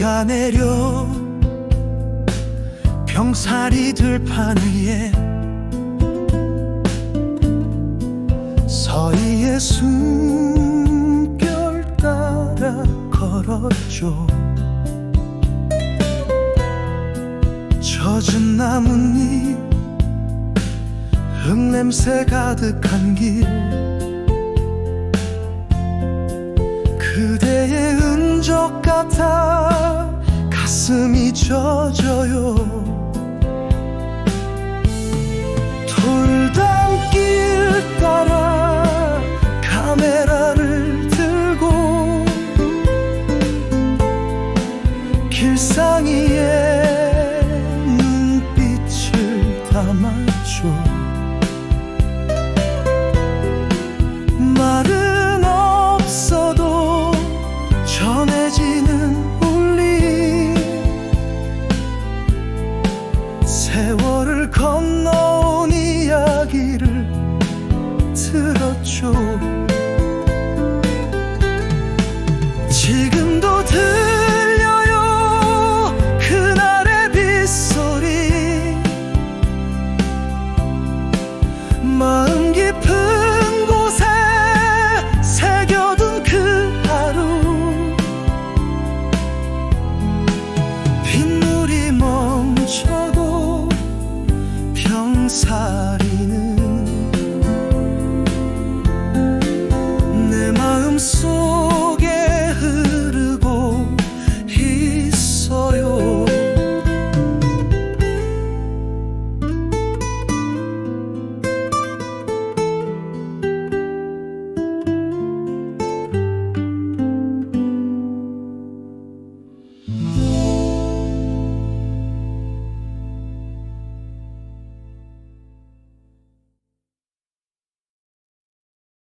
비가 내려 병살이 들판 위에 서리의 숨결 따라 걸었죠. 젖은 나뭇잎 흙냄새 가득한 길. 그대의 흔적 같아 가슴이 젖어요. 돌담길 따라 카메라를 들고 길상이에 눈빛을 담아줘 세월을 건너온 이야기를 들었죠. 지금도